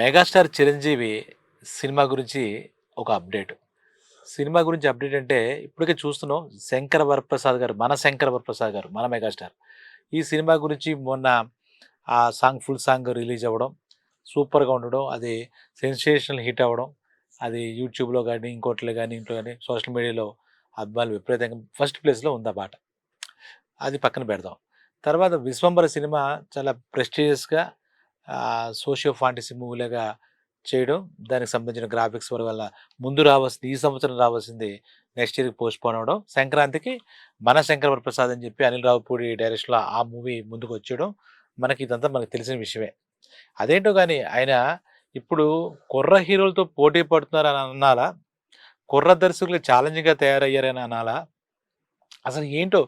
Megastar Chiranjeevi cinema గురించి ఒక update. Cinema గురించి అప్డేట్ అంటే ఇప్పటికే చూస్తున్నాం శంకర వరప్రసాద్ గారు మన శంకర వరప్రసాద్ గారు మన మెగాస్టార్. ఈ సినిమా గురించి మొన్న ఆ సాంగ్ ఫుల్ సాంగ్ రిలీజ్ అవ్వడం సూపర్గా ఉండడం అది సెన్సేషనల్ హిట్ అవ్వడం అది యూట్యూబ్లో కానీ ఇంకోట్లో కానీ ఇంట్లో కానీ సోషల్ మీడియాలో అభిమానులు విపరీతంగా ఫస్ట్ ప్లేస్లో ఉంది ఆ పాట. అది పక్కన పెడదాం. తర్వాత విశ్వంబర సినిమా చాలా ప్రెస్టీజియస్గా సోషియో ఫాంటసీ మూవీలాగా చేయడం దానికి సంబంధించిన గ్రాఫిక్స్ వల్ల ముందు రావాల్సింది ఈ సంవత్సరం రావాల్సింది నెక్స్ట్ ఇయర్కి పోస్ట్ పోన్ అవడం సంక్రాంతికి మన శంకర ప్రసాద్ అని చెప్పి అనిల్ రావుపూడి డైరెక్షన్లో ఆ మూవీ ముందుకు వచ్చేయడం మనకి ఇదంతా మనకు తెలిసిన విషయమే. అదేంటో కానీ ఆయన ఇప్పుడు కుర్ర హీరోలతో పోటీ పడుతున్నారని అన్నాలా కుర్ర దర్శకులు ఛాలెంజ్గా తయారయ్యారని అనాలా? అసలు ఏంటో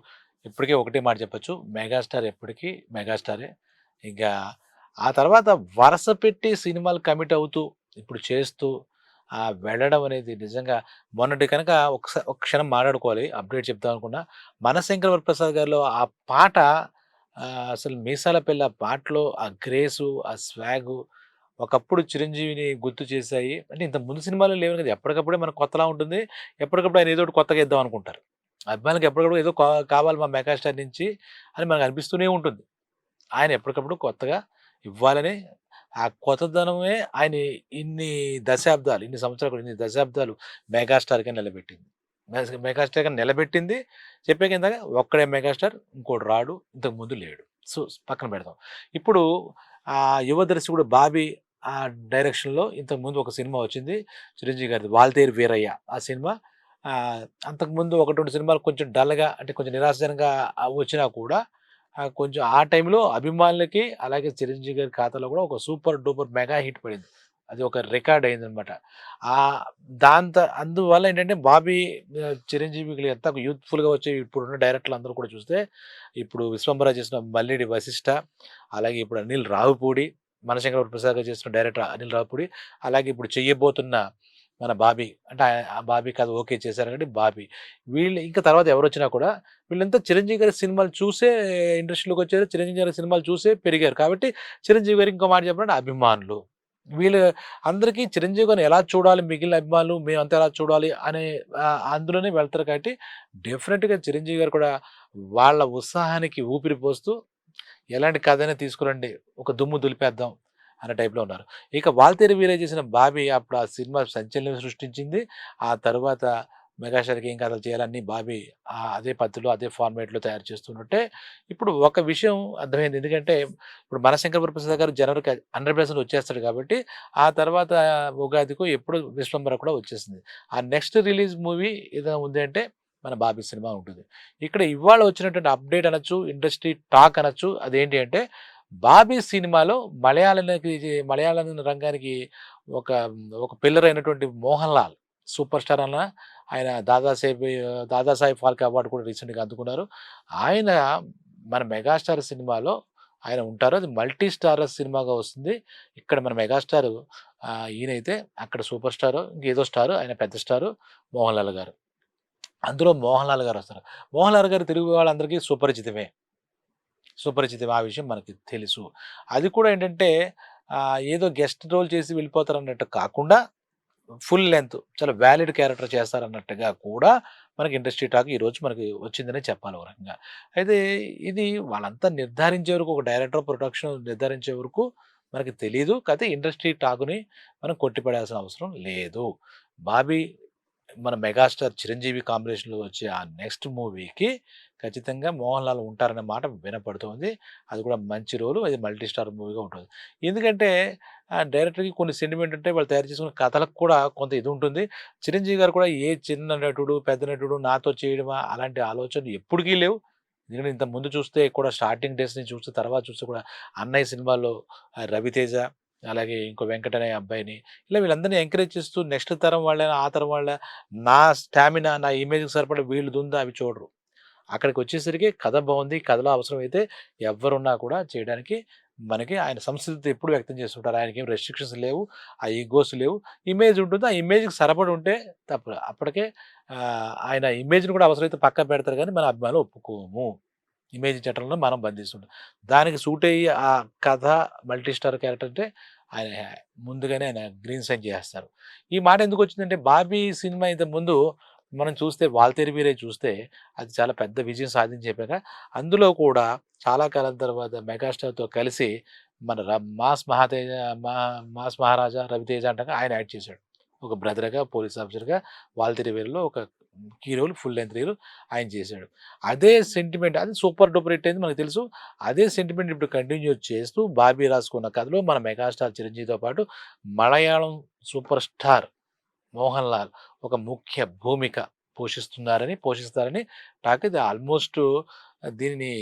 ఇప్పటికే ఒకటే మాట చెప్పచ్చు. మెగాస్టార్ ఎప్పటికీ మెగాస్టారే. ఇంకా ఆ తర్వాత వరుస పెట్టి సినిమాలు కమిట్ అవుతూ ఇప్పుడు చేస్తూ ఆ వెళ్ళడం అనేది నిజంగా మొన్నటి కనుక ఒకసారి ఒక క్షణం మాట్లాడుకోవాలి అప్డేట్ చెప్తాం అనుకున్నా. మన శంకర వరప్రసాద్ గారిలో ఆ పాట అసలు మీసాల పిల్ల పాటలో ఆ గ్రేసు ఆ స్వాగు ఒకప్పుడు చిరంజీవిని గుర్తు చేశాయి. అంటే ఇంత ముందు సినిమాలు లేవు కదా ఎప్పటికప్పుడే మనకు కొత్తలా ఉంటుంది. ఎప్పటికప్పుడు ఆయన ఏదో ఒకటి కొత్తగా ఇద్దాం అనుకుంటారు. అభిమానులకు ఎప్పటికప్పుడు ఏదో కావాలి మా మెగాస్టార్ నుంచి అని మనకు అనిపిస్తూనే ఉంటుంది. ఆయన ఎప్పటికప్పుడు కొత్తగా ఇవ్వాలని ఆ కొత్తదనమే ఆయన ఇన్ని దశాబ్దాలు ఇన్ని సంవత్సరాలు ఇన్ని దశాబ్దాలు మెగాస్టార్గా నిలబెట్టింది. మెగా- మెగాస్టార్గా నిలబెట్టింది. చెప్పే కింద ఒక్కడే మెగాస్టార్ ఇంకోటి రాడు ఇంతకు ముందు లేడు. సో పక్కన పెడతాం ఇప్పుడు ఆ యువ దర్శకుడు బాబీ ఆ డైరెక్షన్లో ఇంతకుముందు ఒక సినిమా వచ్చింది చిరంజీవి గారిది వాల్తేరు వీరయ్య. ఆ సినిమా అంతకుముందు ఒకటి రెండు సినిమాలు కొంచెం డల్గా అంటే కొంచెం నిరాశజనంగా వచ్చినా కూడా కొంచెం ఆ టైంలో అభిమానులకి అలాగే చిరంజీవి గారి ఖాతాలో కూడా ఒక సూపర్ డూపర్ మెగా హిట్ పడింది. అది ఒక రికార్డ్ అయిందనమాట ఆ దాంతో అందువల్ల ఏంటంటే బాబీ చిరంజీవికి ఎంత యూత్ఫుల్గా వచ్చే ఇప్పుడున్న డైరెక్టర్లు అందరూ కూడా చూస్తే ఇప్పుడు విశ్వంబర చేసిన మల్లిడి వశిష్ట అలాగే ఇప్పుడు అనిల్ రావుపూడి మనశంకర ప్రసాద్ గారు చేసిన డైరెక్టర్ అనిల్ రావుపూడి అలాగే ఇప్పుడు చెయ్యబోతున్న మన బాబీ. అంటే ఆ- బాబీ కథ ఓకే చేశారు కాబట్టి బాబీ. వీళ్ళు ఇంకా తర్వాత ఎవరు వచ్చినా కూడా వీళ్ళంతా చిరంజీవి గారి సినిమాలు చూసే ఇండస్ట్రీలోకి వచ్చారు. చిరంజీవి గారి సినిమాలు చూసే పెరిగారు. కాబట్టి చిరంజీవి గారు ఇంకో మాట చెప్పాలంటే అభిమానులు. వీళ్ళు అందరికీ చిరంజీవి గారిని ఎలా చూడాలి మిగిలిన అభిమానులు మేమంతా ఎలా చూడాలి అనే అందులోనే వెళ్తారు కాబట్టి డెఫినెట్గా చిరంజీవి గారు కూడా వాళ్ళ ఉత్సాహానికి ఊపిరి పోస్తూ ఎలాంటి కథైనా తీసుకురండి. ఒక దుమ్ము దులిపేద్దాం. అనే టైప్లో ఉన్నారు. ఇక వాల్తేరి వీరే చేసిన బాబీ అప్పుడు ఆ సినిమా సంచలనం సృష్టించింది. ఆ తర్వాత మెగాస్టార్కి ఏం కథలు చేయాలని బాబీ అదే పద్ధతిలో అదే ఫార్మేట్లో తయారు చేస్తున్నట్టే. ఇప్పుడు ఒక విషయం అర్థమైంది. ఎందుకంటే ఇప్పుడు మనశంకర ప్రసాద్ గారు జనవరికి హండ్రెడ్ పర్సెంట్ వచ్చేస్తాడు కాబట్టి ఆ తర్వాత ఉగాదికు ఎప్పుడు విశ్వంబర కూడా వచ్చేసింది. ఆ నెక్స్ట్ రిలీజ్ మూవీ ఏదైనా ఉంది అంటే మన బాబీ సినిమా ఉంటుంది. ఇక్కడ ఇవాళ వచ్చినటువంటి అప్డేట్ అనొచ్చు ఇండస్ట్రీ టాక్ అనొచ్చు అదేంటి అంటే బాబీ సినిమాలో మలయాళానికి మలయాళం రంగానికి ఒక ఒక పిల్లర్ అయినటువంటి మోహన్ లాల్ సూపర్ స్టార్ అన్న ఆయన దాదాసాహెబ్ దాదాసాహెబ్ ఫాల్కే అవార్డు కూడా రీసెంట్గా అందుకున్నారు. ఆయన మన మెగాస్టార్ సినిమాలో ఆయన ఉంటారు. అది మల్టీ స్టార్ సినిమాగా వస్తుంది. ఇక్కడ మన మెగాస్టార్ ఈయనైతే అక్కడ సూపర్ స్టార్ ఇంకేదో స్టార్ ఆయన పెద్ద స్టార్ మోహన్ లాల్ గారు. అందులో మోహన్ లాల్ గారు వస్తారు. మోహన్ లాల్ గారు తెలుగు వాళ్ళందరికీ సుపరిచితమే. సుపరిచితం. ఆ విషయం మనకి తెలుసు. అది కూడా ఏంటంటే ఏదో గెస్ట్ రోల్ చేసి వెళ్ళిపోతారు అన్నట్టు కాకుండా ఫుల్ లెంత్ చాలా వ్యాలిడ్ క్యారెక్టర్ చేస్తారన్నట్టుగా కూడా మనకి ఇండస్ట్రీ టాక్ ఈరోజు మనకి వచ్చిందనే చెప్పాలి ఒక రకంగా. అయితే ఇది వాళ్ళంతా నిర్ధారించే వరకు ఒక డైరెక్టర్ ప్రొడక్షన్ నిర్ధారించే వరకు మనకి తెలియదు కాకపోతే ఇండస్ట్రీ టాక్ని మనం కొట్టిపడాల్సిన అవసరం లేదు. బాబీ మన మెగాస్టార్ చిరంజీవి కాంబినేషన్లో వచ్చే ఆ నెక్స్ట్ మూవీకి ఖచ్చితంగా మోహన్ లాల్ ఉంటారనే మాట వినపడుతోంది. అది కూడా మంచి రోలు అది మల్టీ స్టార్ మూవీగా ఉంటుంది. ఎందుకంటే డైరెక్టర్కి కొన్ని సెంటిమెంట్ ఉంటే వాళ్ళు తయారు చేసుకున్న కథలకు కూడా కొంత ఇది ఉంటుంది. చిరంజీవి గారు కూడా ఏ చిన్న నటుడు పెద్ద నటుడు నాతో చేయడమా అలాంటి ఆలోచనలు ఎప్పటికీ లేవు. ఎందుకంటే ఇంత ముందు చూస్తే కూడా స్టార్టింగ్ డేస్ నుంచి చూస్తే తర్వాత చూస్తే కూడా అన్నయ్య సినిమాలో రవితేజ అలాగే ఇంకో వెంకట అనే అబ్బాయిని. ఇలా వీళ్ళందరినీ ఎంకరేజ్ చేస్తూ నెక్స్ట్ తరం వాళ్ళ ఆ తరం వాళ్ళ నా స్టామినా నా ఇమేజ్కి సరిపడే వీళ్ళు ఉందా అవి చూడరు. అక్కడికి వచ్చేసరికి కథ బాగుంది కథలో అవసరమైతే ఎవరున్నా కూడా చేయడానికి మనకి ఆయన సంస్కృతి ఎప్పుడు వ్యక్తం చేస్తుంటారు. ఆయనకి ఏం రెస్ట్రిక్షన్స్ లేవు ఆ ఈగోస్ లేవు. ఇమేజ్ ఉంటుంది ఆ ఇమేజ్కి సరిపడి ఉంటే తప్ప అప్పటికే ఆయన ఇమేజ్ని కూడా అవసరమైతే పక్కన పెడతారు కానీ మన అభిమానులు ఒప్పుకోము. ఇమేజ్ చట్టంలో మనం బంధిస్తుంటాం దానికి సూట్ అయ్యి ఆ కథ మల్టీ స్టార్ క్యారెక్టర్ అంటే ఆయన ముందుగానే ఆయన గ్రీన్ సైన్ చేస్తారు ఈ మాట ఎందుకు వచ్చిందంటే బాబీ సినిమా ఇంత ముందు మనం చూస్తే వాల్తేరి వీరే చూస్తే అది చాలా పెద్ద విజయం సాధించాక అందులో కూడా చాలా కాలం తర్వాత మెగాస్టార్తో కలిసి మన మాస్ మహాతేజ మా మాస్ మహారాజా రవితేజ అంటాక ఆయన యాడ్ చేశాడు. ఒక బ్రదర్గా పోలీస్ ఆఫీసర్గా వాల్తేరి వేరులో ఒక key role full length reel ఆయన చేశాడు. అదే సెంటిమెంట్ అది సూపర్ డూపర్ హిట్ అయింది మనకు తెలుసు. అదే సెంటిమెంట్ ఇప్పుడు కంటిన్యూ చేస్తూ బాబీ రాసుకున్న కథలో మన మెగాస్టార్ చిరంజీవితో పాటు మలయాళం సూపర్ స్టార్ మోహన్ లాల్ ఒక ముఖ్య భూమిక పోషిస్తున్నారని పోషిస్తారని టాక్ ఇది ఆల్మోస్ట్ దీనిని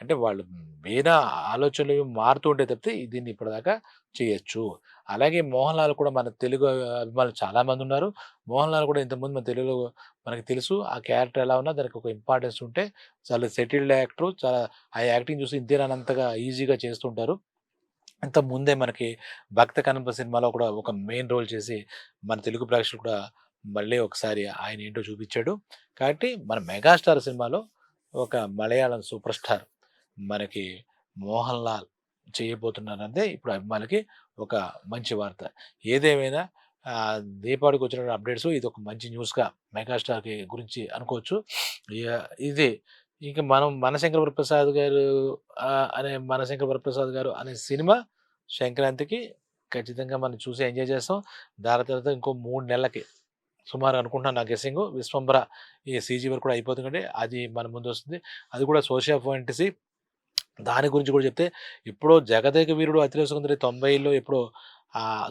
అంటే వాళ్ళు వేరే ఆలోచనలు మారుతూ ఉంటే తప్పితే దీన్ని ఇప్పటిదాకా చేయొచ్చు. అలాగే మోహన్ లాల్ కూడా మన తెలుగు అభిమానులు చాలామంది ఉన్నారు. మోహన్ లాల్ కూడా ఇంతకుముందు మన తెలుగులో మనకి తెలుసు. ఆ క్యారెక్టర్ ఎలా ఉన్నా దానికి ఒక ఇంపార్టెన్స్ ఉంటే చాలా సెటిల్డ్ యాక్టర్ చాలా ఆ యాక్టింగ్ చూసి ఇంతేనంతగా ఈజీగా చేస్తుంటారు ఇంత ముందే మనకి భక్త కనప సినిమాలో కూడా ఒక మెయిన్ రోల్ చేసి మన తెలుగు ప్రేక్షకులు కూడా మళ్ళీ ఒకసారి ఆయన ఏంటో చూపించాడు. కాబట్టి మన మెగాస్టార్ సినిమాలో ఒక మలయాళం సూపర్ స్టార్ మనకి మోహన్ లాల్ చేయబోతున్నారంటే ఇప్పుడు అభిమానులకి ఒక మంచి వార్త. ఏదేమైనా దీపావళికి వచ్చిన అప్డేట్స్ ఇది ఒక మంచి న్యూస్గా మెగాస్టార్కి గురించి అనుకోవచ్చు. ఇది ఇంకా మనం మనశంకర వరప్రసాద్ గారు అనే మనశంకర వరప్రసాద్ గారు అనే సినిమా సంక్రాంతికి ఖచ్చితంగా మనం చూసి ఎంజాయ్ చేస్తాం. దాని తర్వాత ఇంకో మూడు నెలలకి సుమారు అనుకుంటున్నాను నా గెస్సింగ్. విశ్వంబర ఈ సీజీ వరకు కూడా అయిపోతుంది అది మన ముందు వస్తుంది. అది కూడా సోషియా ఫాంటసీ. దాని గురించి కూడా చెప్తే ఎప్పుడో జగదేక వీరుడు అతిరేసుకుందరి సుందరి తొంభైలో ఎప్పుడో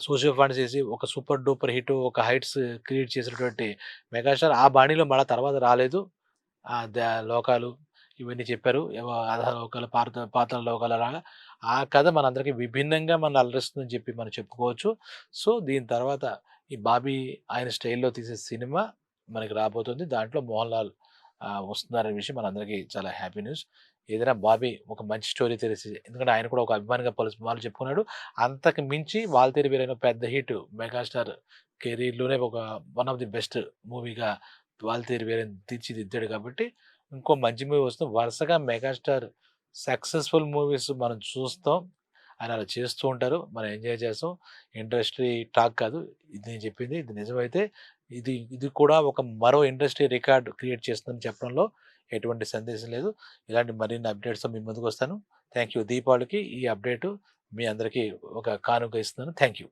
సోషియల్ ఫండ్స్ చేసి ఒక సూపర్ డూపర్ హిట్ ఒక హైట్స్ క్రియేట్ చేసినటువంటి మెగాస్టార్. ఆ బాణీలో మళ్ళీ తర్వాత రాలేదు. ఆ ద- లోకాలు ఇవన్నీ చెప్పారు. ఏవో ఆధార లోకాలు పాత పాత లోకాలు లాగా ఆ కథ మనందరికీ విభిన్నంగా మన అలరిస్తుందని చెప్పి మనం చెప్పుకోవచ్చు. సో దీని తర్వాత ఈ బాబీ ఆయన స్టైల్లో తీసే సినిమా మనకి రాబోతుంది. దాంట్లో మోహన్ లాల్ వస్తున్నారనే విషయం మనందరికీ చాలా హ్యాపీ న్యూస్. ఏదైనా బాబీ ఒక మంచి స్టోరీ తెలిసి ఎందుకంటే ఆయన కూడా ఒక అభిమానిగా పలు వాళ్ళు చెప్పుకున్నాడు. అంతకు మించి వాల్తేరి వీరైన పెద్ద హిట్ మెగాస్టార్ కెరీర్లోనే ఒక వన్ ఆఫ్ ది బెస్ట్ మూవీగా వాల్తేరి వీరని తీర్చిదిద్దాడు కాబట్టి ఇంకో మంచి మూవీ వస్తుంది. వరుసగా మెగాస్టార్ సక్సెస్ఫుల్ మూవీస్ మనం చూస్తాం. ఆయన అలా చేస్తూ ఉంటారు. మనం ఎంజాయ్ చేస్తాం. ఇండస్ట్రీ టాక్ కాదు. ఇది నేను చెప్పింది. ఇది నిజమైతే ఇది ఇది కూడా ఒక మరో ఇండస్ట్రీ రికార్డ్ క్రియేట్ చేస్తుందని చెప్పడంలో ఎటువంటి సందేశం లేదు. ఇలాంటి మరిన్ని అప్డేట్స్తో మీ ముందుకు వస్తాను. థ్యాంక్ యూ దీపావళికి. ఈ అప్డేటు మీ అందరికీ ఒక కానుక ఇస్తున్నాను. Thank you